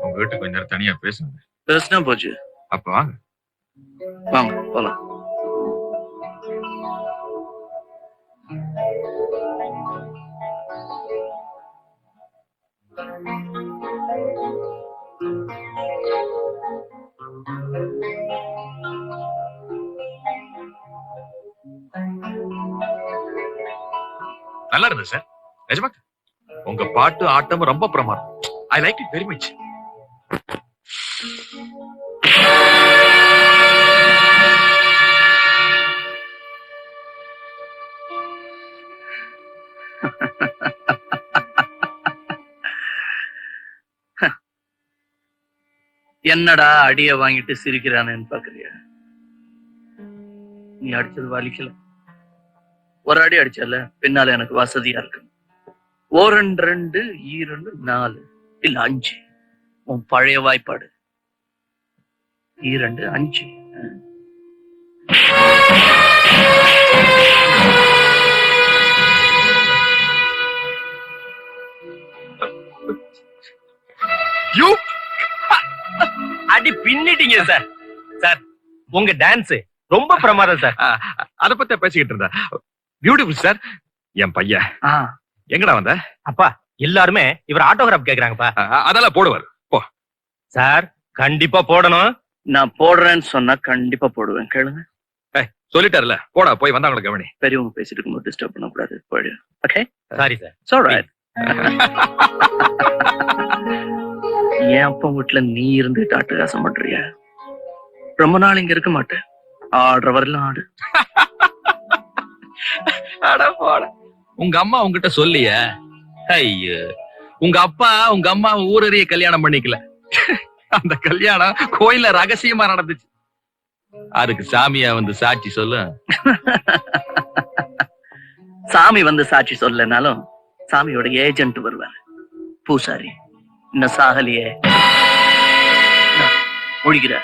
உங்க வீட்டுக்கு கொஞ்ச நேரம் தனியா பேசணும் பேசினா போச்சு. அப்ப வாங்க. வாங்க போலாம். நல்லா இருந்தது சார். நிஜமா? உங்க பாட்டு ஆட்டம் ரொம்ப பிரமாதம். I like it very much என்னடா அடிய வாங்கிட்டு சிரிக்கிறானேன்னு பாக்குறியா? நீ அடிச்சது வலிக்கலாம் ஒரு அடி அடிச்சல பின்னால எனக்கு வசதியா இருக்கு. ஓரண்டு ரெண்டு ஈரண்டு நாலு இல்ல அஞ்சு. உன் பழைய வாய்ப்பாடு. ஈரண்டு அஞ்சு. யூ அடி பின்னிட்டீங்க சார். சார் உங்க டான்ஸ் ரொம்ப பிரமாதம் சார். அத பத்தி பேசிக்கிட்டு இருந்தா பியூட்டிஃபுல் சார் என் பையன். எங்கடா வந்த? அப்பா எல்லாருமே இவர் ஆட்டோகிராஃப் கேக்குறாங்கப்பா. அதெல்லாம் போடுவார். சார் கண்டிப்பா போடணும். நான் போடுறேன்னு சொன்னா கண்டிப்பா போடுவேன். கேளுங்க. சொல்லிட்டாருல. போடா போய் வந்தவங்களை கவனி. பெரியவங்க பேசிட்டு இருக்கும்போது டிஸ்டர்ப் பண்ணக்கூடாது. போயிடு. ஓகே சாரி சார் சொல்றேன் என் அப்பா வீட்டுல நீ இருந்துட்டு அட்டகாசம் பண்றிய ரொம்ப நாள் இங்க இருக்க மாட்டேன். ஆடுற வரலாம் ஆடு. அட போடா. உங்க அம்மா உங்ககிட்ட சொல்லிய? ஐயோ. உங்க அப்பா உங்க அம்மா ஊரறிய கல்யாணம் பண்ணிக்கல. அந்த கல்யாணம் கோயில்ல ரகசியமா நடந்துச்சு. அதுக்கு சாமியா வந்து சாட்சி சொல்லு. சாமி வந்து சாட்சி சொல்லனாலும் சாமியோட ஏஜென்ட் வருவார். பூசாரி இன்னும் சாகலியே. முழிக்கிற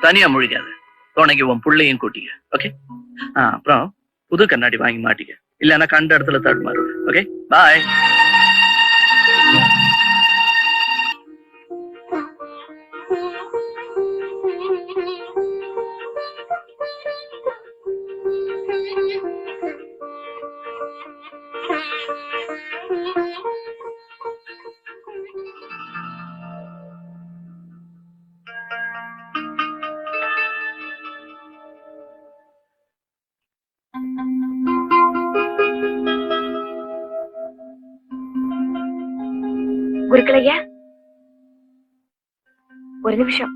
தனியா முழிக்காத. துணைக்கு உன் புள்ளையும் கூட்டிக்க. ஓகே அப்புறம் புது கண்ணாடி வாங்கி மாட்டிக்க. இல்லைன்னா கண்ட இடத்துல தடுமாறு ஓகே பாய் குருக்களையா ஒரு நிமிஷம்.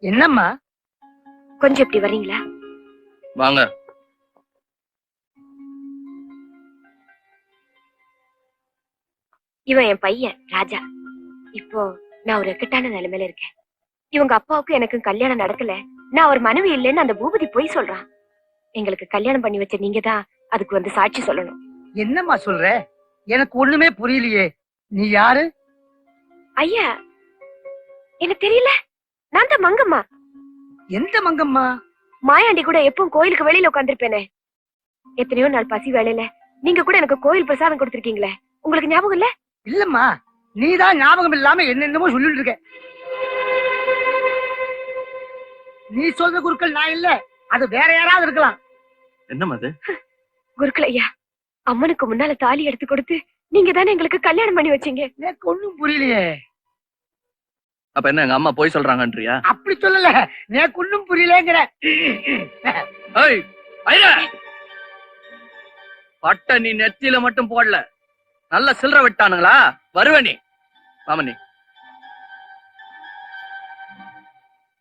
என்னம்மா? கொஞ்சம் இப்படி வர்றீங்களா? வாங்க. இவன் என் பையன் ராஜா. இப்போ நான் ஒரு இக்கட்டான நிலைமையில இருக்கேன். இவங்க அப்பாவுக்கும் எனக்கு கல்யாணம் நடக்கல. நான் ஒரு மனைவி இல்லைன்னு அந்த பூபதி போய் சொல்றான். எங்களுக்கு கல்யாணம் பண்ணி வச்ச நீங்க தான் அதுக்கு வந்து சாட்சி சொல்லணும். என்னம்மா சொல்ற? எனக்கு ஒண்ணுமே புரியலையே. நீ யாரு? ஐயா எனக்கு தெரியல. நான் தான் மங்கம்மா. எந்த மங்கம்மா? மாயாண்டி கூட எப்பவும் கோயிலுக்கு வெளியில உட்காந்துருப்பேனே எத்தனையோ நாள் பசி வேலையில நீங்க கூட எனக்கு கோயில் பிரசாதம் கொடுத்திருக்கீங்களே. உங்களுக்கு ஞாபகம் இல்ல? இல்லம்மா நீதான் ஞாபகம் இல்லாம என்னென்னமோ சொல்லிட்டு இருக்க. நீ சொல்ற குருக்கள் நான் இல்ல அது வேற யாராவது இருக்கலாம். என்னம்மா அது? குருக்கள் ஐயா அம்மனுக்கு முன்னால தாலி எடுத்து கொடுத்து நீங்க தானே எங்களுக்கு கல்யாணம் பண்ணி வச்சீங்க. எனக்கு ஒண்ணும் புரியலையே. அப்ப என்ன எங்க அம்மா போய் சொல்றாங்கன்றியா? அப்படி சொல்லல. எனக்கு ஒண்ணும் புரியலங்கிற! பட்டை நீ நெத்தியில மட்டும் போடல. நல்ல சில்லற விட்டானுங்களா? வருவ நீ. மாமனி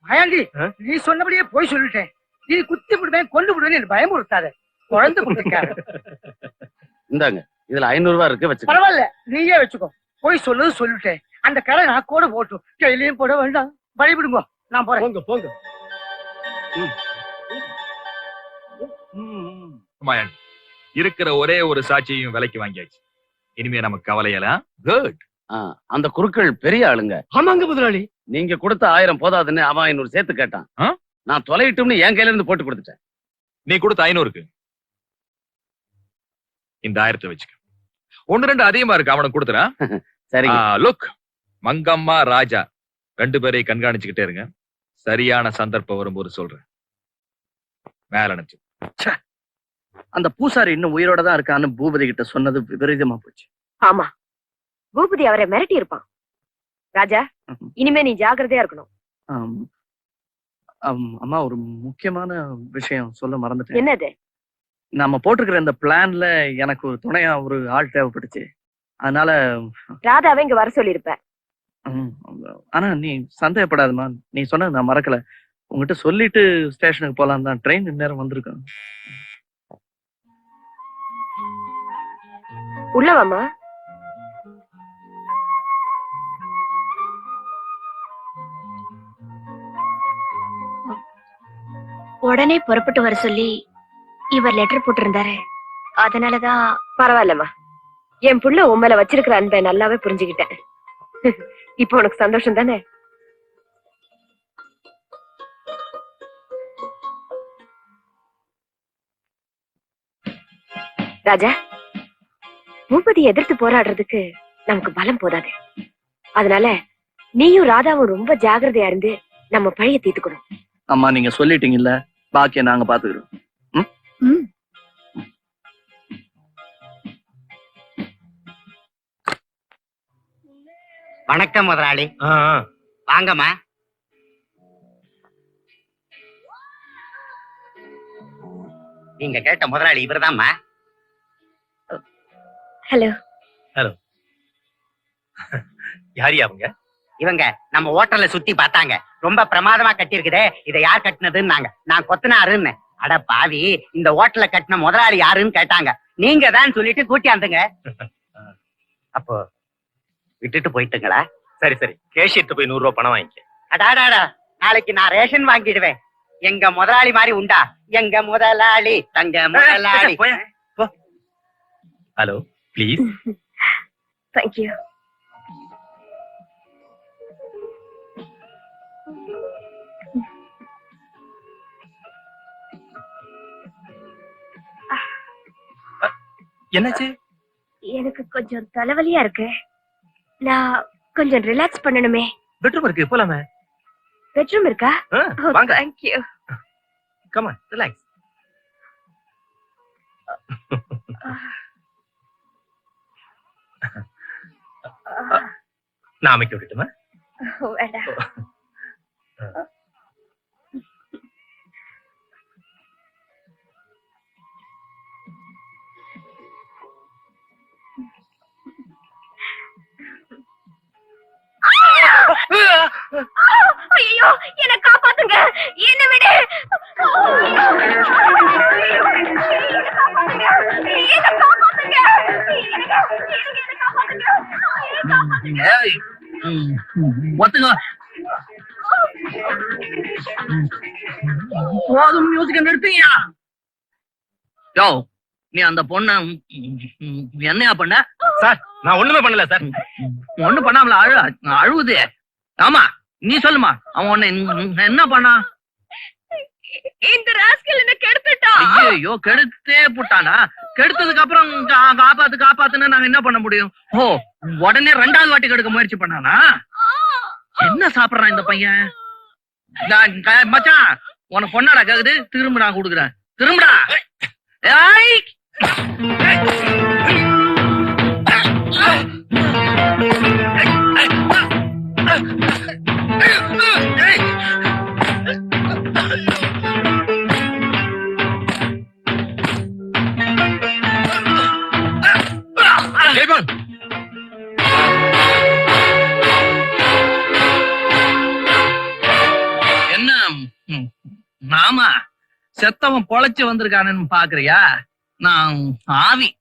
மயாண்டி? நீ சொன்னபடியே போய் சொல்லிட்டேன். நீ குத்தி விடுவேன் கொண்டு விடுவேன் எனக்கு பயமுறுத்தாத. குழந்தை கொடுத்துருக்காரு இந்தாங்க இதுல ஐநூறு ரூபாய் இருக்கு வச்சுக்க. பரவாயில்ல நீயே வச்சுக்கோ. போய் சொல்லுது சொல்லிட்டேன். அந்த கடை நான் கூட போட்டும் கையிலயும் போட வேண்டாம். வழிவிடுங்க நான் போறேன். போங்க போங்க. மாயன் இருக்கிற ஒரே ஒரு சாட்சியையும் விலைக்கு வாங்கியாச்சு. இனிமே நமக்கு கவலையெல்லாம் குட் அந்த குருக்கள் பெரிய ஆளுங்க. ஆமாங்க முதலாளி. நீங்க கொடுத்த ஆயிரம் போதாதுன்னு அவன் ஐநூறு சேர்த்து கேட்டான்? நான் தொலையிட்டும்னு என் கையில இருந்து போட்டு கொடுத்துட்டேன். நீ கொடுத்த ஐநூறுக்கு. இந்த ஆயிரத்தை வச்சுக்க. ஒண்ணு ரெண்டு அதிகமா இருக்கு அவனுக்கு கொடுத்துறேன். சரிங்க. லுக் மங்கம்மா ராஜா. ரெண்டு பேரையும் கண்காணிச்சுக்கிட்டே இருங்க. சரியான சந்தர்ப்பம் வரும்போது சொல்றேன். மேல நினைச்சு அந்த பூசாரி இன்னும் உயிரோட தான் இருக்கான்னு பூபதி கிட்ட சொன்னது விபரீதமா போச்சு. ஆமா. பூபதி அவரை மிரட்டி இருப்பான் ராஜா. இனிமே நீ ஜாக்கிரதையா இருக்கணும். அம்மா ஒரு முக்கியமான விஷயம் சொல்ல மறந்துட்டேன். என்னது? நாம போட்டிருக்கிற இந்த பிளான்ல எனக்கு ஒரு துணையா ஒரு ஆள் தேவைப்பட்டுச்சு. அதனால ராதாவை இங்க வர சொல்லிருப்ப ம், ஆனா நீ சந்தேகப்படாதம்மா. நீ சொன்னது நான் மறக்கல. உங்ககிட்ட சொல்லிட்டு ஸ்டேஷனுக்கு போலாம் தான். ட்ரெயின் நேரம் வந்திருக்கேன் உள்ள வாமா உடனே புறப்பட்டு வர சொல்லி இவர் லெட்டர் போட்டிருந்தாரு. அதனாலதான் பரவாயில்லம்மா. என் புள்ள உன் மேல வச்சிருக்கிற அன்பை நல்லாவே புரிஞ்சுக்கிட்டேன். இப்போ உனக்கு சந்தோஷம் தானே? ராஜா பூபதி எதிர்த்து போராடுறதுக்கு நமக்கு பலம் போதாது. அதனால நீயும் ராதாவும் ரொம்ப ஜாகிரதையா இருந்து நம்ம பழைய தீர்த்துக்கணும். அம்மா நீங்க சொல்லிட்டீங்கல்ல பாக்கிய நாங்க பாத்துக்கிறோம். வணக்கம் முதலாளி. வாங்கம்மா. நீங்க கேட்ட முதலாளி இவர்தாம்மா. ஹலோ யாரியா அவங்க? இவங்க நம்ம ஹோட்டல்ல சுத்தி பார்த்தாங்க. ரொம்ப பிரமாதமா கட்டியிருக்குதே. இதை யார் கட்டினதுன்னாங்க. நான் கொத்தனாருன்னு. அட பாவி இந்த ஹோட்டல்ல கட்டின முதலாளி யாருன்னு கேட்டாங்க. நீங்க தான் சொல்லிட்டு கூட்டியாந்துங்க அப்போ விட்டுட்டு போயிட்டுங்களா? சரி சரி. கேஷியத்து போய் நூறு ரூபாய் பணம் வாங்கிக்க. அடாடாடா நாளைக்கு நான் ரேஷன் வாங்கிடுவேன். எங்க முதலாளி மாதிரி உண்டா? எங்க முதலாளி? தங்க முதலாளி. ஹலோ ப்ளீஸ் தேங்க்யூ என்னாச்சு? எனக்கு கொஞ்சம் தலைவலியா இருக்கு. நான் கொஞ்சம் ரிலாக்ஸ் பண்ணணுமே. பெட்ரூம் இருக்கு போலாமே. பெட்ரூம் இருக்கா? ஆ, வாங்க. தேங்க்யூ கமா ரிலாக்ஸ் நான் அமைக்க விட்டுட்டுமா? வேண்டாம். என்ன காப்பாத்துங்க. என்ன விடு. ஒத்துங்க போதும் மியூசிக் நிறுத்தீங்க யோ நீ அந்த பொண்ண என்னையா பண்ண? சார் நான் ஒண்ணுமே பண்ணல சார். ஒண்ணு பண்ணாமல அழு அழுவுது. ஆமா. நீ சொல்லுமா அவன் உன்னை என்ன பண்ணா? இந்த ராஸ்கல் என்ன கெடுத்துட்டான் ஐயோ கெடுத்தே புட்டானா? கெடுத்ததுக்கு அப்புறம் காப்பாத்து காப்பாத்துன்னு நாங்க என்ன பண்ண முடியும்? ஓ உடனே ரெண்டாவது வாட்டி கெடுக்க முயற்சி பண்ணானா? என்ன சாப்பிடுறான் இந்த பையன்? மச்சான் உனக்கு பொண்ணாடா கேக்குது? திரும்ப நான் கொடுக்குறேன். திரும்படா. ஏய்! என்ன செத்தவன் பொழைச்சு வந்திருக்கானு பாக்குறியா? நான் ஆவி.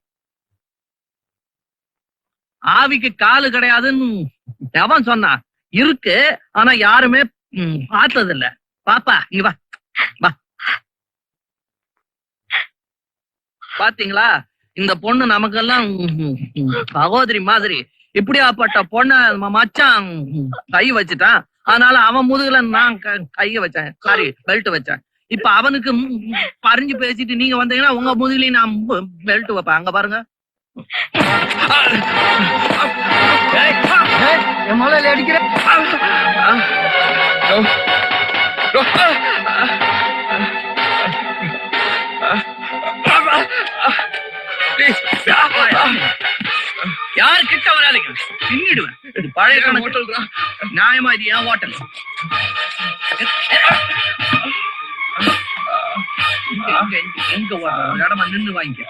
ஆவிக்கு காலு கிடையாதுன்னு எவன் சொன்னான் இருக்கு ஆனா யாருமே பார்த்தது இல்ல பாப்பா இங்க வா வா பாத்தீங்களா இந்த பொண்ணு நமக்கெல்லாம் சகோதரி மாதிரி இப்படியாப்பட்ட பொண்ண மச்சான் கை வச்சுட்டான் அதனால அவன் முதுகுல நான் க- கைய வச்சேன் சாரி பெல்ட் வச்சேன் இப்ப அவனுக்கு பறிஞ்சு பேசிட்டு நீங்க வந்தீங்கன்னா உங்க முதுகிலையும் நான் பெல்ட் வைப்பேன் அங்க பாருங்க என் முதல்ல அடிக்கிற யாரு கிட்ட வராதீங்க? பின்னிடுவேன் இது பழைய ஹோட்டல்ரா. நியாயமா இது ஏன் ஹோட்டல் எங்க எங்க இடமா நின்னு வாங்கிக்க.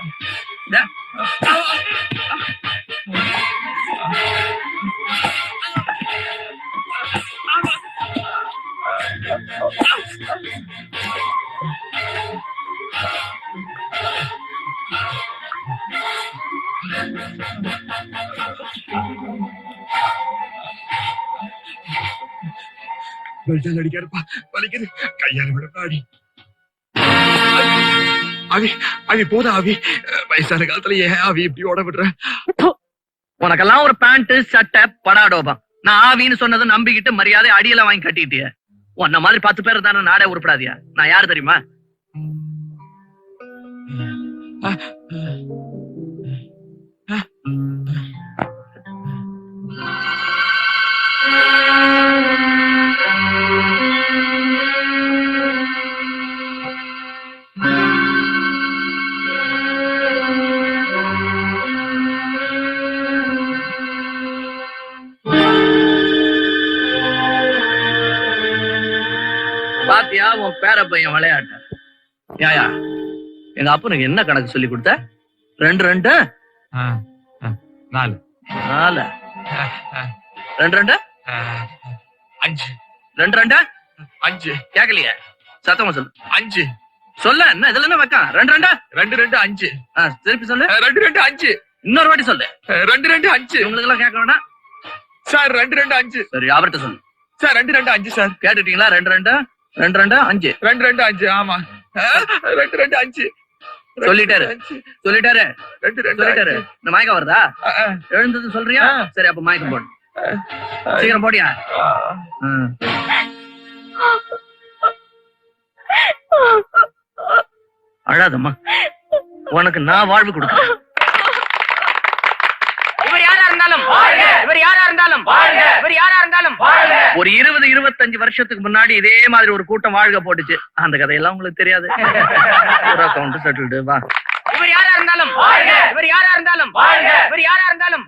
பெல்ட்டால் அடிக்காருப்பா வலிக்குது கையால விடப்பா அடி அவி அவி போதா அவி வயசான காலத்துல ஏன் அவி இப்படி ஓட விடுற உனக்கெல்லாம் ஒரு பேண்ட் சட்டை படாடோபம் நான் ஆவின்னு சொன்னதை நம்பிக்கிட்டு மரியாதை அடியில வாங்கி கட்டிட்டிய உன்ன மாதிரி பத்து பேர் தானே நாடே உருப்படாதியா நான் யாரு தெரியுமா பாத்தியா உன் பேர பையன் விளையாட்ட? யாயா எங்க அப்பனுக்கு என்ன கணக்கு சொல்லி கொடுத்த? ரெண்டு ரெண்டு? நாலு. நாலு. ரெண்டு ரெண்டு? அஞ்சு. ரெண்டு ரெண்டு? அஞ்சு. கேக்கலையே. சத்தமா சொல்லு. அஞ்சு. சொல்ல என்ன இதுல என்ன வைக்கான் ரெண்டு ரெண்டு? ரெண்டு ரெண்டு அஞ்சு. திருப்பி சொல்லு. ரெண்டு ரெண்டு அஞ்சு. இன்னொரு வாட்டி சொல்லு. ரெண்டு ரெண்டு அஞ்சு. இவங்களுக்கு எல்லாம் கேட்க வேண்டாம் சார் ரெண்டு ரெண்டு அஞ்சு. சரி அவர்கிட்ட சொல்லு. சார் ரெண்டு ரெண்டு அஞ்சு சார். கேட்டுட்டீங்களா? ரெண்டு ரெண்டு? ரெண்டு ரெண்டு? அஞ்சு. ரெண்டு ரெண்டு அஞ்சு ஆமா. ரெண்டு ரெண்டு அஞ்சு. சொல்லிட்டாரு. சொல்லிட்டாரு. ரெண்டு ரெண்டு சொல்லிட்டாரு. இந்த மயக்கம் வருதா? எழுந்தது சொல்றியா. சரி அப்ப மயக்கம் போடு. சீக்கிரம் போடியா. அழாதம்மா. உனக்கு நான் வாழ்வு கொடுக்குறேன். இவர் யாரா இருந்தாலும் இவர் யாரா இருந்தாலும். இவர் யாரா இருந்தாலும் ஒரு இருபது இருபத்தஞ்சு வருஷத்துக்கு முன்னாடி இதே மாதிரி ஒரு கூட்டம் வாழ்க போட்டுச்சு. அந்த கதையெல்லாம் உங்களுக்கு தெரியாது. அக்கௌண்ட் செட்டில்டு வா. இவர் யாரா இருந்தாலும். இவர் யாரா இருந்தாலும். இவர் யாரா இருந்தாலும்.